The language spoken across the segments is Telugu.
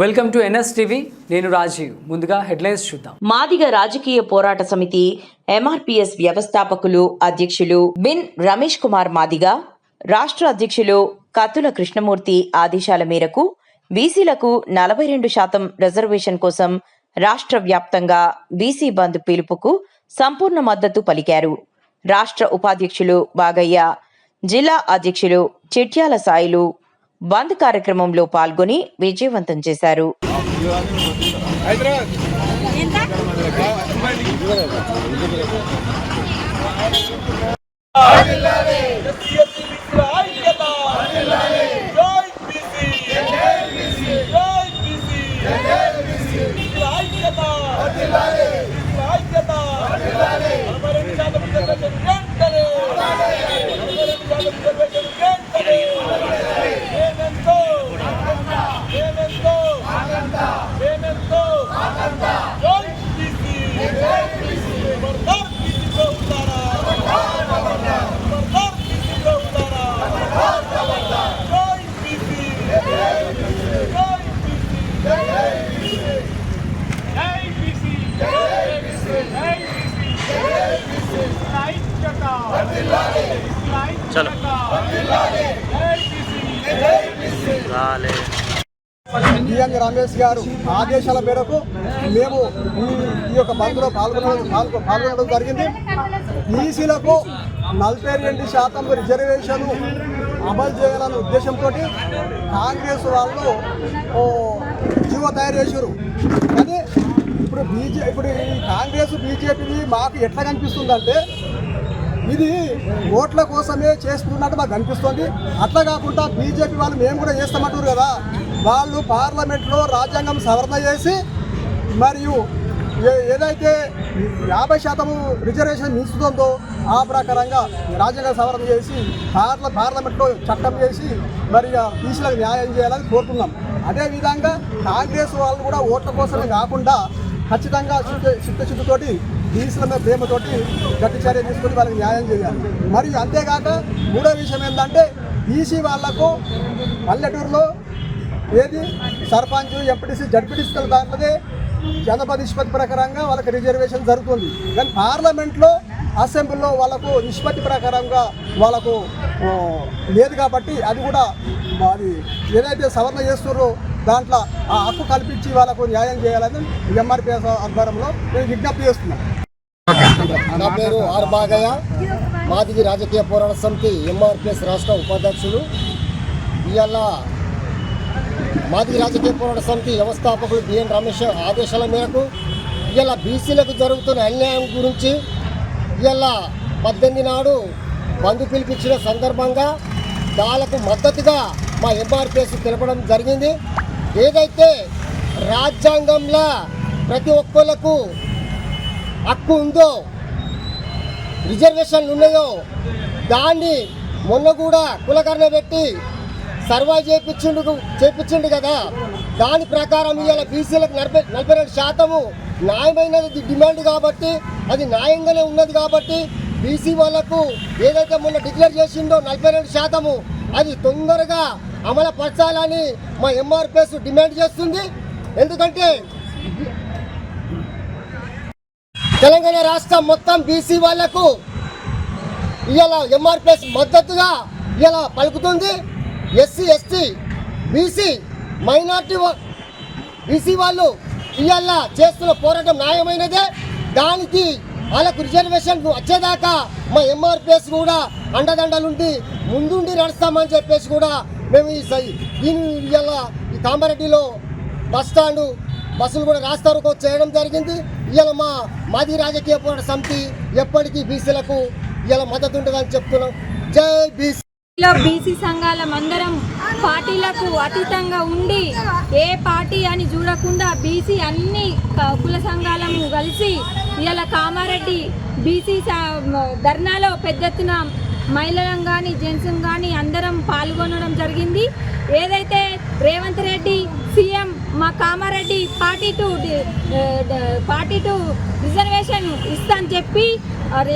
వెల్కమ్ టు ఎన్ఎస్ టీవీ నేను రాజీవ్. ముందుగా హెడ్లైన్స్ చూద్దాం. మాదిగ రాజకీయ పోరాట సమితి ఎంఆర్పిఎస్ వ్యవస్థాపకులు అధ్యక్షులు బిన్ రమేష్ కుమార్ మాదిగ రాష్ట్ర అధ్యక్షులు కత్తుల కృష్ణమూర్తి ఆదేశాల మేరకు బీసీలకు నలభై రెండు శాతం రిజర్వేషన్ కోసం రాష్ట్ర వ్యాప్తంగా బీసీ బంద్ పిలుపుకు సంపూర్ణ మద్దతు పలికారు. రాష్ట్ర ఉపాధ్యక్షులు బాగయ్య జిల్లా అధ్యక్షులు చిట్యాల సాయిలు బంద్ కార్యక్రమంలో పాల్గొని విజయవంతం చేశారు. చలో బిఎన్ రమేష్ గారు ఆదేశాల మేరకు మేము ఈ ఈ యొక్క బంద్లో పాల్గొనడం పాల్గొ- పాల్గొనడం జరిగింది. ఈసీలకు నలభై రెండు శాతం రిజర్వేషన్ అమలు చేయాలనే ఉద్దేశంతో కాంగ్రెస్ వాళ్ళు ఓ జీవో తయారు చేశారు. కానీ ఇప్పుడు బీజే ఇప్పుడు ఈ కాంగ్రెస్ బీజేపీ మాకు ఎట్లా కనిపిస్తుందంటే ఇది ఓట్ల కోసమే చేస్తున్నట్టు మాకు అనిపిస్తుంది. అట్లా కాకుండా బీజేపీ వాళ్ళు మేము కూడా చేస్తామంటారు కదా. వాళ్ళు పార్లమెంట్లో రాజ్యాంగం సవరణ చేసి మరియు ఏ- ఏదైతే యాభై శాతం రిజర్వేషన్ మించుతుందో ఆ ప్రకారంగా రాజ్యాంగ సవరణ చేసి పార్ల పార్లమెంట్లో చట్టం చేసి మరి బీసీలకు న్యాయం చేయాలని కోరుతున్నాం. అదేవిధంగా కాంగ్రెస్ వాళ్ళు కూడా ఓట్ల కోసమే కాకుండా ఖచ్చితంగా చిత్త చిత్తశుద్ధితోటి డీసీల మీద ప్రేమతోటి గట్టి చర్య తీసుకుని వాళ్ళకి న్యాయం చేయాలి. మరియు అంతేకాక మూడో విషయం ఏంటంటే ఈసీ వాళ్ళకు పల్లెటూరులో ఏది? సర్పంచ్ ఎంపీటీసీ జడ్పీటీసీల దాంట్లోనే జనపద నిష్పత్తి ప్రకారంగా వాళ్ళకి రిజర్వేషన్ జరుగుతుంది. కానీ పార్లమెంట్లో అసెంబ్లీలో వాళ్ళకు నిష్పత్తి ప్రకారంగా వాళ్ళకు లేదు కాబట్టి అది కూడా అది ఏదైతే సవరణ చేస్తున్నారో దాంట్లో ఆ హక్కు కల్పించి వాళ్ళకు న్యాయం చేయాలని ఎంఆర్పిఎస్ ఆధ్వర్యంలో నేను విజ్ఞప్తి చేస్తున్నాను నా పేరు ఆర్ బాగయ్య. మాదిగి రాజకీయ పోరాట సమితి ఎంఆర్పిఎస్ రాష్ట్ర ఉపాధ్యక్షుడు ఇవాళ మాదిగి రాజకీయ పోరాట సమితి వ్యవస్థాపకులు బిఎన్ రమేష్ ఆదేశాల మేరకు ఇవాళ బీసీలకు జరుగుతున్న అన్యాయం గురించి ఇవాళ పద్దెనిమిది నాడు బంధు పిలిపించిన సందర్భంగా దానికి మద్దతుగా మా ఎంఆర్పిఎస్ తెలపడం జరిగింది. ఏదైతే రాజ్యాంగంలో ప్రతి ఒక్కళ్ళకు హక్కు ఉందో రిజర్వేషన్లు ఉన్నాయో దాన్ని మొన్న కూడా కులకరణ పెట్టి సర్వే చేపించిండు చేపించిండు కదా. దాని ప్రకారం ఇవాళ బీసీలకు నలభై నలభై రెండు శాతము న్యాయమైనది డిమాండ్ కాబట్టి అది న్యాయంగానే ఉన్నది కాబట్టి బీసీ వాళ్ళకు ఏదైతే మొన్న డిక్లేర్ చేసిండో నలభై రెండు శాతము అది తొందరగా అమలుపరచాలని మా ఎంఆర్పిఎస్ డిమాండ్ చేస్తుంది. ఎందుకంటే తెలంగాణ రాష్ట్రం మొత్తం బీసీ వాళ్ళకు ఇలా ఎంఆర్పిఎస్ మద్దతుగా ఇలా పలుకుతుంది. SC ST BC minority BC వాళ్ళు ఇవాళ చేస్తున్న పోరాటం న్యాయమైనదే. దానికి వాళ్ళకు రిజర్వేషన్ వచ్చేదాకా మా ఎంఆర్పిఎస్ కూడా అండదండలుండి ముందుండి నడుస్తామని చెప్పేసి కూడా మేము ఈ దీని ఇవాళ ఈ కామారెడ్డిలో బస్ స్టాండు బస్సులు కూడా రాస్తారు. చేయడం జరిగింది. ఇవాళ మా మాది రాజకీయ పోరాట సమితి ఎప్పటికీ బీసీలకు ఇవాళ మద్దతు ఉంటుందని చెప్తున్నాం. జై బీసీ. బీసీ సంఘాలం అందరం పార్టీలకు అతీతంగా ఉండి ఏ పార్టీ అని చూడకుండా బీసీ అన్ని కుల సంఘాలము కలిసి ఇవాళ కామారెడ్డి బీసీ ధర్నాలో పెద్ద ఎత్తున మహిళలం కానీ జెంట్స్ కానీ అందరం పాల్గొనడం జరిగింది. ఏదైతే రేవంత్ రెడ్డి సీఎం మా Kamareddy party to party to reservation ఇస్తా అని చెప్పి అది,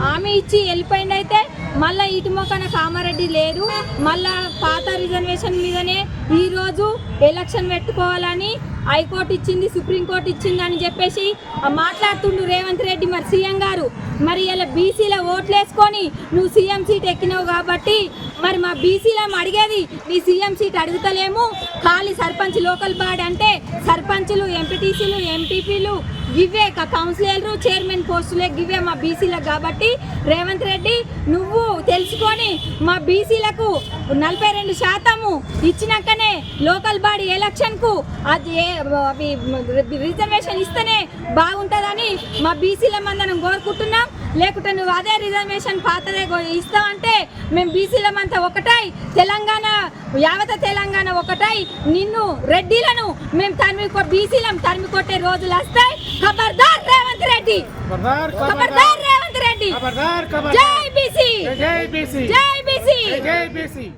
హామీ ఇచ్చి వెళ్ళిపోయింది అయితే మళ్ళా ఇటు మొక్కన కామారెడ్డి లేదు. మళ్ళా పాత రిజర్వేషన్ మీదనే ఈరోజు ఎలక్షన్ పెట్టుకోవాలని హైకోర్టు ఇచ్చింది సుప్రీంకోర్టు ఇచ్చింది అని చెప్పేసి మాట్లాడుతుండు రేవంత్ రెడ్డి మరి సీఎం గారు. మరి ఇలా బీసీల ఓట్లేసుకొని నువ్వు సీఎం సీట్ ఎక్కినావు కాబట్టి మరి మా బీసీలం అడిగేది? నీ సీఎం సీట్ అడుగుతలేము. ఖాళీ సర్పంచ్ లోకల్ బాడీ అంటే సర్పంచులు ఎంపీటీసీలు ఎంపీపీలు గివే కౌన్సిలర్లు చైర్మన్ పోస్టులే గివే మా బీసీలకు కాబట్టి రేవంత్ రెడ్డి నువ్వు తెలుసుకొని మా బీసీలకు నలభై రెండు శాతము ఇచ్చినాకనే లోకల్ బాడీ ఎలక్షన్కు అది అవి రిజర్వేషన్ ఇస్తేనే బాగుంటుందని మా బీసీల మందనం కోరుకుంటున్నాం. లేకుంటే నువ్వు అదే రిజర్వేషన్ పాతదే ఇస్తావంటే మేము బీసీలమంతా ఒకటై తెలంగాణ యావత తెలంగాణ ఒకటై నిన్ను రెడ్డిలను మేము తరిమి బీసీలం తరిమి కొట్టే రోజులు వస్తాయి. ఖబర్దార్ రేవంత్ రెడ్డి! ఖబర్దార్ రేవంత్ రెడ్డి జై బీసీ. జై బీసీ. జై బీసీ. జై బీసీ.